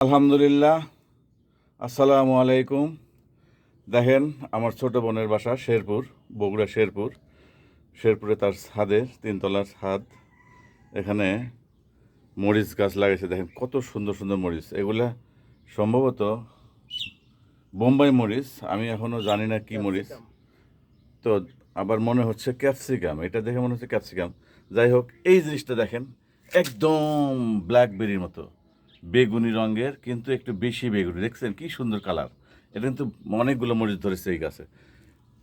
আলহামদুলিল্লাহ। আসসালামু আলাইকুম। দেখেন আমার ছোট বোনের বাসা শেরপুর বগুড়া শেরপুর। শেরপুরে তার ছাদের তিনতলার ছাদ। এখানে মরিচ গাছ লাগিয়েছে দেখেন কত সুন্দর সুন্দর মরিচ। এগুলা সম্ভবত বোম্বাই মরিচ। আমি এখনও জানি না কি মরিচ। তো আবার মনে হচ্ছে ক্যাপসিকাম। এটা দেখে মনে হচ্ছে ক্যাপসিকাম। যাই হোক এই জিনিসটা দেখেন একদম ব্ল্যাকবেরির মতো। বেগুনি রঙের, কিন্তু একটু বেশি বেগুনি। দেখছেন কি সুন্দর কালার। এটা কিন্তু অনেকগুলো মরিচ ধরেছে এই গাছে।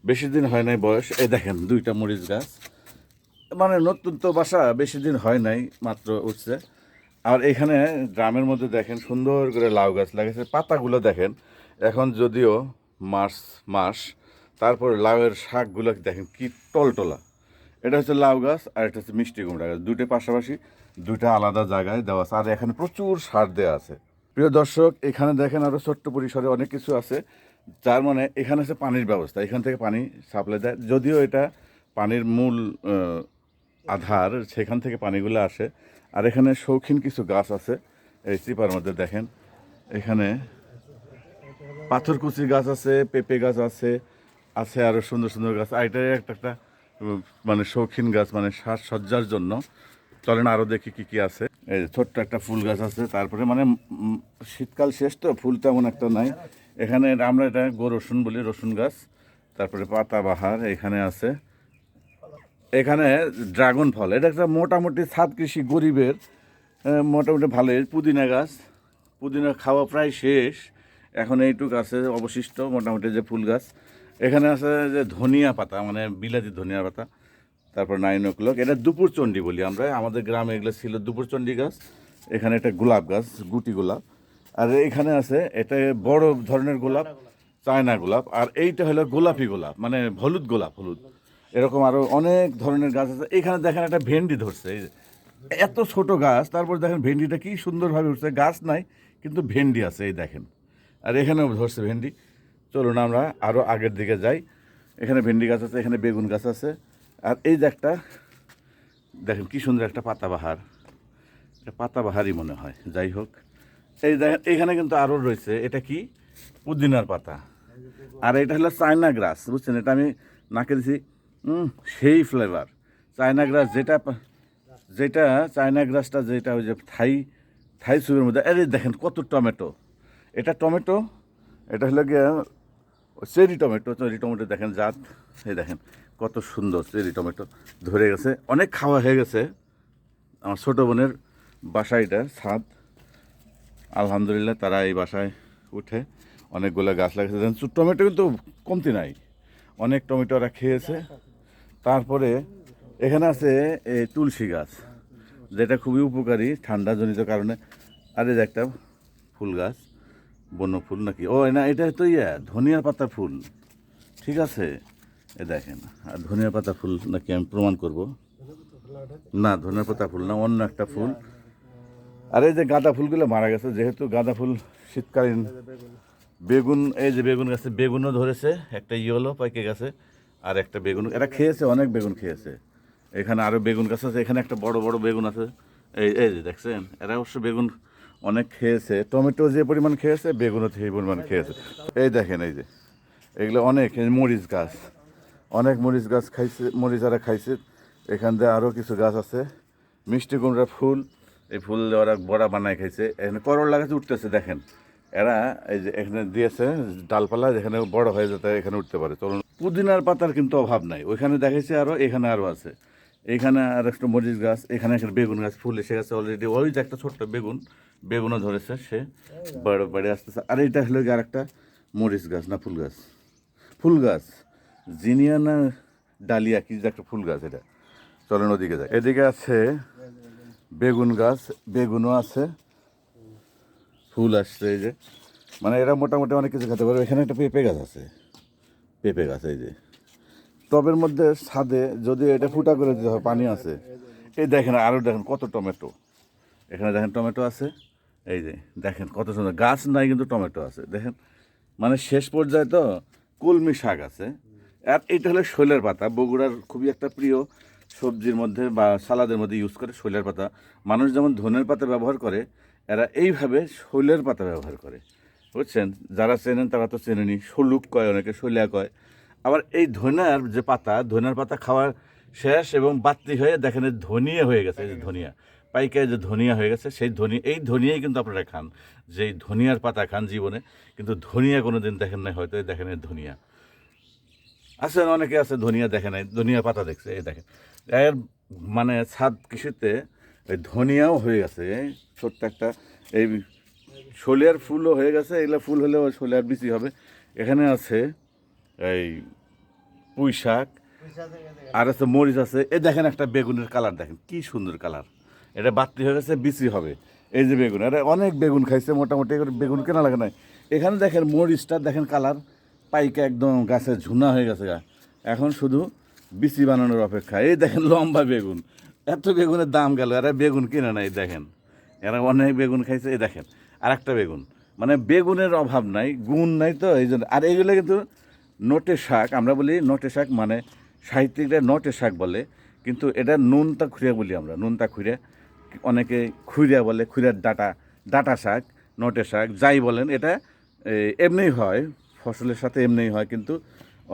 বেশি দিন হয় নাই বয়স। এই দেখেন, দুইটা মরিচ গাছ। মানে নতুন তো বাসা, বেশি দিন হয় নাই, মাত্র উঠছে। আর এখানে গ্রামের মধ্যে দেখেন, সুন্দর করে লাউ গাছ লাগিয়েছে পাতাগুলো দেখেন, এখন যদিও মার্চ মাস, তারপরে লাউয়ের শাকগুলো দেখেন কি টলটলা। এটা হচ্ছে লাউ গাছ আর এটা হচ্ছে মিষ্টি কুমড়া গাছ। দুটো পাশাপাশি দুইটা আলাদা জায়গায় দেওয়া আছে। আর এখানে প্রচুর সার দেওয়া আছে। প্রিয় দর্শক, এখানে দেখেন আরও ছোট্ট পরিসরে অনেক কিছু আছে, যার মানে এখানে আছে পানির ব্যবস্থা। এখান থেকে পানি সাপ্লাই দেয়। যদিও এটা পানির মূল আধার, সেখান থেকে পানিগুলো আসে। আর এখানে শৌখিন কিছু গাছ আছে। এই চিপার মধ্যে দেখেন, এখানে পাথরকুচি গাছ আছে, পেঁপে গাছ আছে আছে আরও সুন্দর সুন্দর গাছ। আর এটাই একটা একটা মানে শৌখিন গাছ মানে সাজসজ্জার জন্য। চলেন আরও দেখি কি কি আছে। এই যে ছোট্ট একটা ফুল গাছ আছে, তারপরে মানে শীতকাল শেষ তো, ফুল তেমন একটা নাই। এখানে আমরা এটা গো রসুন বলি, রসুন গাছ। তারপরে পাতাবাহার এখানে আছে। এখানে ড্রাগন ফল, এটা একটা মোটামুটি ছাদ কৃষি গরিবের মোটামুটি ভালোই। পুদিনা গাছ, পুদিনা খাওয়া প্রায় শেষ। এখন এইটুক আছে অবশিষ্ট, মোটামুটি যে ফুল গাছ। এখানে আছে যে ধনিয়া পাতা মানে বিলাতি ধনিয়া পাতা। তারপর নাইন ও ক্লক এটা দুপুর চণ্ডী বলি আমরা। আমাদের গ্রামে এগুলো ছিল দুপুর চণ্ডী গাছ। এখানে একটা গোলাপ গাছ, গুটি গোলাপ। আর এখানে আছে, এটা বড় ধরনের গোলাপ, চায়না গোলাপ। আর এইটা হলো গোলাপি গোলাপ মানে হলুদ গোলাপ, হলুদ। এরকম আরও অনেক ধরনের গাছ আছে। এখানে দেখেন একটা ভেন্ডি ধরছে। এত ছোট গাছ, তারপর দেখেন ভেন্ডিটা কি সুন্দরভাবে উঠছে। গাছ নাই, কিন্তু ভেন্ডি আছে, এই দেখেন। আর এখানেও ধরছে ভেন্ডি। চলুন আমরা আরও আগের দিকে যাই। এখানে ভেন্ডি গাছ আছে, এখানে বেগুন গাছ আছে। আর এই যে একটা, দেখেন কি সুন্দর একটা পাতাবাহার। এটা পাতাবাহারই মনে হয়, যাই হোক। এই দেখেন, এখানে কিন্তু আরও রয়েছে, এটা কি? পুদিনার পাতা। আর এটা হলো চায়না গ্রাস, বুঝছেন? এটা আমি নাকে দিছি সেই ফ্লেভার চায়না গ্রাস যেটা যেটা, চায়না গ্রাসটা যেটা ওই যে থাই থাই সুপের মধ্যে আরে দেখেন কত টমেটো। এটা টমেটো, এটা হলো গিয়ে, চেরি টমেটো চেরি টমেটো দেখেন জাত, এই দেখেন। কত সুন্দর চেরি টমেটো ধরে গেছে। অনেক খাওয়া হয়ে গেছে। আমার ছোটো বোনের বাসা এটা, ছাদ। আলহামদুলিল্লাহ তারা এই বাসায় উঠে অনেকগুলো গাছ লাগিয়েছে। টমেটো কিন্তু কমতি নাই। অনেক টমেটো ওরা খেয়েছে। তারপরে এখানে আছে এই তুলসী গাছ, যেটা খুবই উপকারী ঠান্ডাজনিত কারণে। আর এই একটা ফুল গাছ, বন্য ফুল নাকি? ও, না, এটা তো ইয়া ধনিয়ার পাতা ফুল। ঠিক আছে? এ দেখেন, আর ধনিয়ার পাতা ফুল নাকি আমি প্রমাণ করব? না ধনিয়ার পাতা ফুল না, অন্য একটা ফুল। আর এই যে গাঁদা ফুলগুলো মারা গেছে, যেহেতু গাঁদা ফুল শীতকালীন বেগুন, এই যে বেগুন গাছে বেগুনও ধরেছে, একটা ইয়েলো পাইকে গেছে, আর একটা বেগুন, এরা খেয়েছে, অনেক বেগুন খেয়েছে। এখানে আরও বেগুন গাছ আছে, এখানে একটা বড় বড় বেগুন আছে। এই এই যে দেখছেন, এরা অবশ্য বেগুন অনেক খেয়েছে। টমেটো যে পরিমাণ খেয়েছে, বেগুনও সেই পরিমাণ খেয়েছে। এই দেখেন, এই যে, এগুলো অনেক মরিচ গাছ। অনেক মরিচ গাছ খাইছে, মরিচ আরা খাইছে। এখান দিয়ে আরও কিছু গাছ আছে। মিষ্টি কুমড়ার ফুল, এই ফুল ওরা বড়া বানায় খাইছে। এখানে করলা গাছ উঠতেছে, দেখেন। এরা এই যে এখানে দিয়েছে ডালপালা, যেখানে বড় হয়ে যেতে এখানে উঠতে পারে। চলুন, পুদিনার পাতার কিন্তু অভাব নাই। ওইখানে দেখাইছে আরও এখানে আরও আছে। এখানে আর একটা মরিচ গাছ, এখানে একটা বেগুন গাছ, ফুল এসে গেছে অলরেডি ওই যে একটা ছোট্ট বেগুন, বেগুনও ধরেছে সে। বড় বেড়ে আসতেছে। আর এটা হলো গিয়ে আর একটা মরিচ গাছ না ফুল গাছ? ফুল গাছ। জিনিয়া না ডালিয়া কি যে একটা ফুল গাছ এটা। চলেন ওদিকে যাই। এদিকে আছে বেগুন গাছ, বেগুনও আছে। ফুল আসছে এই যে। মানে এরা মোটামুটি অনেক কিছু খেতে পারবে এখানে একটা পেঁপে গাছ আছে। পেঁপে গাছ, এই যে। টবের মধ্যে ছাদে যদি এটা ফুটা করে দিতে হয়, পানি আছে। এই দেখেন আরও দেখেন কত টমেটো। এখানে দেখেন টমেটো আছে। এই যে, দেখেন কত সুন্দর। গাছ নাই কিন্তু টমেটো আছে। দেখেন মানে শেষ পর্যায়ে তো কলমি শাক আছে। আর এটা হলো শৈলের পাতা। বগুড়ার খুবই একটা প্রিয় সবজির মধ্যে বা সালাদের মধ্যে ইউজ করে শৈলের পাতা। মানুষ যেমন ধনের পাতা ব্যবহার করে, এরা এইভাবে শৈলের পাতা ব্যবহার করে। বুঝছেন? যারা চেনেন তারা তো চেনেনি শলুক কয় অনেকে, শৈলা কয়। আবার এই ধনিয়ার যে পাতা, ধনিয়ার পাতা খাওয়ার শেষ এবং বাত্তি হয়ে দেখেন ধনিয়া হয়ে গেছে যে ধনিয়া। পাইকায় যে ধনিয়া হয়ে গেছে, সেই ধনি, এই ধনিয়াই কিন্তু আপনারা খান। যে ধনিয়ার পাতা খান জীবনে, কিন্তু ধনিয়া কোনো দিন দেখেন নাই, হয়তো দেখেন ধনিয়া। আছেন অনেকে আছে, ধনিয়া দেখে নাই, ধনিয়া পাতা দেখছে, এই দেখেন। এর মানে ছাদ কৃষিতে এই ধনিয়াও হয়ে গেছে ছোট্ট একটা, এই শোলের ফুলও হয়ে গেছে, এগুলো ফুল হলেও শোলের বিচি হবে। এখানে আছে এই পুঁই শাক, আর আছে মরিচ আছে। এ দেখেন একটা বেগুনের কালার, দেখেন কি সুন্দর কালার। এটা বাত্তি হয়ে গেছে, বিচি হবে। এই যে বেগুন আরে অনেক বেগুন খাইছে, মোটামুটি বেগুন কেনা লাগে নাই। এখানে দেখেন মরিচটা, দেখেন কালার। পাইকা একদম গাছে ঝুনা হয়ে গেছে গা। এখন শুধু বিচি বানানোর অপেক্ষা। এই দেখেন লম্বা বেগুন। এত বেগুনের দাম গেল। এরা বেগুন কিনে নাই দেখেন। এরা অনেক বেগুন খাইছে এই দেখেন। আর একটা বেগুন। মানে বেগুনের অভাব নাই গুণ নাই তো এই জন্য। আর এইগুলো কিন্তু নোটে শাক আমরা বলি নটে শাক মানে সাহিত্যিকরা নটে শাক বলে কিন্তু এটা নুনতা খুঁড়িয়া বলি আমরা। নুনতা খুঁড়িয়া অনেকে খুঁড়িয়া বলে খুঁড়িয়ার ডাটা ডাটা শাক নটে শাক যাই বলেন এটা এ, এমনিই হয়। ফসলের সাথে এমনিই হয়, কিন্তু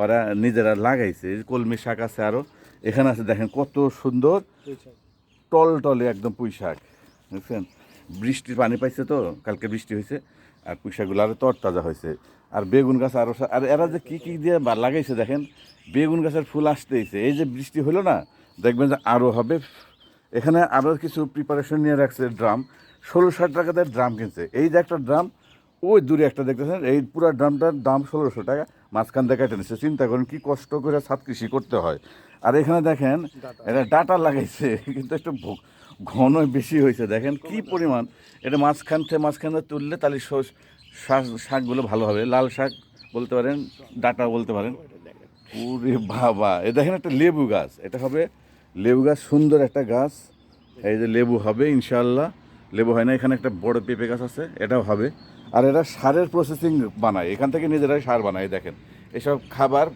ওরা নিজেরা লাগাইছে। কলমি শাক আছে আরও এখানে আছে দেখেন কত সুন্দর টল টলে একদম পুঁই শাক, বুঝছেন? বৃষ্টির পানি পাইছে তো, কালকে বৃষ্টি হয়েছে, আর পুঁই শাকগুলো আরও তরতাজা হয়েছে। আর বেগুন গাছ আরও আর এরা যে কী কী দিয়ে বা- লাগাইছে দেখেন, বেগুন গাছের ফুল আসতেইছে এই যে বৃষ্টি হলো না, দেখবেন যে আরও হবে। এখানে আরও কিছু প্রিপারেশন নিয়ে রাখছে ড্রাম। ষোলো ষাট টাকাতে ড্রাম কিনছে। এই যে একটা ড্রাম ওই দূরে একটা দেখতেছেন এই পুরো ড্রামটার দাম ষোলোশো টাকা মাঝখান থেকে কেটে নিচ্ছে চিন্তা করেন কি কষ্ট করে ছাদ কৃষি করতে হয়। আর এখানে দেখেন এটা ডাটা লাগাইছে কিন্তু একটু ঘন বেশি হয়েছে। দেখেন কি পরিমাণ এটা মাঝখান থেকে মাঝখানে তুললে তাহলে শাক শাকগুলো ভালো হবে। লাল শাক বলতে পারেন ডাটা বলতে পারেন। ওরে বাবা! এ দেখেন একটা লেবু গাছ। এটা হবে লেবু গাছ সুন্দর একটা গাছ। এই যে লেবু হবে ইনশাল্লাহ লেবু হয় না এখানে একটা বড় পেঁপে গাছ আছে এটাও হবে। আর এরা সারের প্রসেসিং বানায়। এখান থেকে নিজেরাই সার বানায় দেখেন। এসব খাবার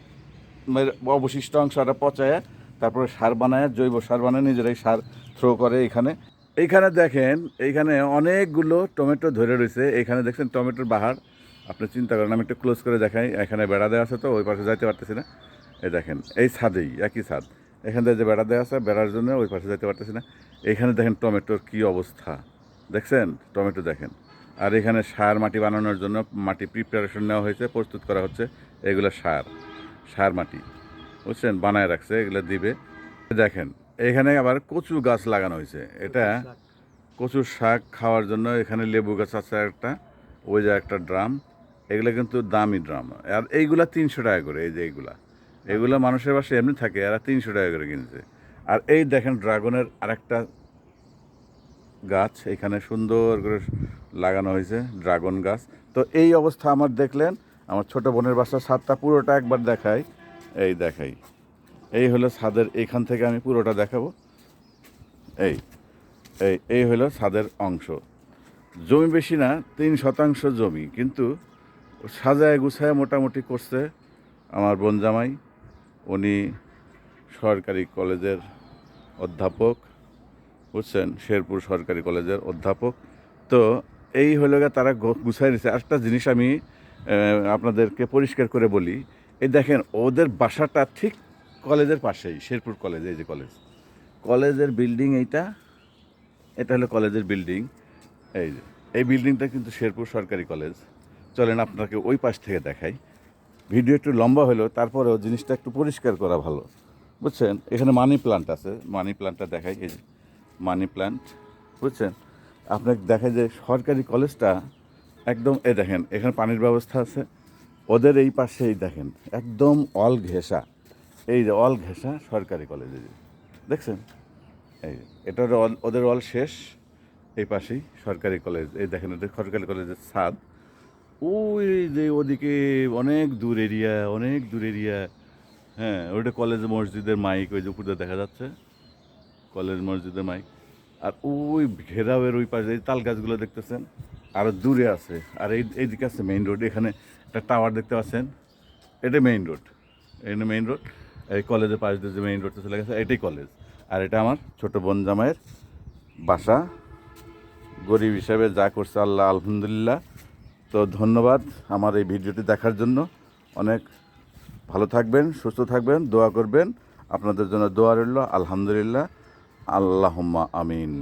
অবশিষ্ট অংশটা পচায়, তারপরে সার বানায়, জৈব সার বানায়, নিজেরাই সার থ্রো করে এখানে। এইখানে দেখেন, এইখানে অনেকগুলো টমেটো ধরে রয়েছে। এইখানে দেখছেন টমেটোর বাহার। আপনি চিন্তা করেন, আমি একটু ক্লোজ করে দেখাই। এখানে বেড়া দেওয়া আছে তো, ওই পাশে যাইতে পারতেছি না। এই দেখেন, এই ছাদেই, একই ছাদ। এখান থেকে যে বেড়া দেওয়া আছে, বেড়ার জন্য ওই পাশে যাইতে পারতেছি না। এইখানে দেখেন টমেটোর কি অবস্থা। দেখছেন? টমেটো দেখেন। আর এখানে সার মাটি বানানোর জন্য মাটি প্রিপারেশন নেওয়া হয়েছে প্রস্তুত করা হচ্ছে। এগুলো সার সার মাটি বুঝছেন? বানায় রাখছে এগুলো দিবে। দেখেন এখানে আবার কচু গাছ লাগানো হয়েছে। এটা কচুর শাক খাওয়ার জন্য এখানে লেবু গাছ আছে একটা ওই যে একটা ড্রাম। এগুলো কিন্তু দামি ড্রাম। আর এইগুলা তিনশো টাকা করে এই যে এইগুলা। এগুলো মানুষের বাসায় এমনি থাকে এরা তিনশো টাকা করে কিনছে। আর এই দেখেন ড্রাগনের আরেকটা গাছ, এখানে সুন্দর করে লাগানো হয়েছে, ড্রাগন গাছ। তো এই অবস্থা আমার দেখলেন, আমার ছোট বোনের বাসা ছাদটা পুরোটা একবার দেখাই। এই দেখাই। এই হলো ছাদের এইখান থেকে আমি পুরোটা দেখাবো। এই এই এই হলো ছাদের অংশ। জমি বেশি না, তিন শতাংশ জমি, কিন্তু সাজায় গুছায় মোটামুটি করছে আমার বোন জামাই উনি সরকারি কলেজের অধ্যাপক। বুঝছেন শেরপুর সরকারি কলেজের অধ্যাপক। তো এই হলো গিয়ে তারা গুছাই নিছে। আরেকটা জিনিস আমি আপনাদেরকে পরিষ্কার করে বলি। এই দেখেন, ওদের বাসাটা ঠিক কলেজের পাশেই, শেরপুর কলেজ, এই যে কলেজ। কলেজের বিল্ডিং এইটা, এটা হলো কলেজের বিল্ডিং। এই যে, এই বিল্ডিংটা কিন্তু শেরপুর সরকারি কলেজ। চলেন আপনাকে ওই পাশ থেকে দেখাই। ভিডিও একটু লম্বা হলেও তারপরেও জিনিসটা একটু পরিষ্কার করা ভালো। বুঝছেন? এখানে মানি প্লান্ট আছে। মানি প্লান্টটা দেখাই। এই যে মানি প্ল্যান্ট বুঝছেন? আপনাকে দেখায় যে সরকারি কলেজটা একদম এ দেখেন এখানে পানির ব্যবস্থা আছে। ওদের এই পাশেই দেখেন একদম অল ঘেঁষা। এই যে অল ঘেঁষা সরকারি কলেজে। দেখছেন? এই যে, এটা অল- ওদের অল শেষ। এই পাশেই সরকারি কলেজ এই দেখেন ওদের সরকারি কলেজের ছাদ। ওই যে ওদিকে অনেক দূর এরিয়া অনেক দূর এরিয়া। হ্যাঁ ওইটা কলেজ মসজিদের মাইক ওই যে উপরে দেখা যাচ্ছে। কলেজ মসজিদে মাইক। আর ওই ঘেরাওয়ের ওই পাশে এই তাল গাছগুলো দেখতেছেন? আরও দূরে আছে। আর এই, এইদিকে আছে মেইন রোড এখানে একটা টাওয়ার দেখতে পাচ্ছেন? এটা মেইন রোড এটা মেইন রোড এই কলেজের পাশ দিয়ে যে মেইন রোডটা চলে গেছে, এটাই কলেজ। আর এটা আমার ছোট বোন জামাইয়ের বাসা। গরিব হিসাবে যা করছে আল্লাহ, আলহামদুলিল্লাহ। তো ধন্যবাদ আমার এই ভিডিওটি দেখার জন্য। অনেক ভালো থাকবেন, সুস্থ থাকবেন, দোয়া করবেন। আপনাদের জন্য দোয়া রইল। আলহামদুলিল্লাহ। আল্লাহুম্মা আমিন।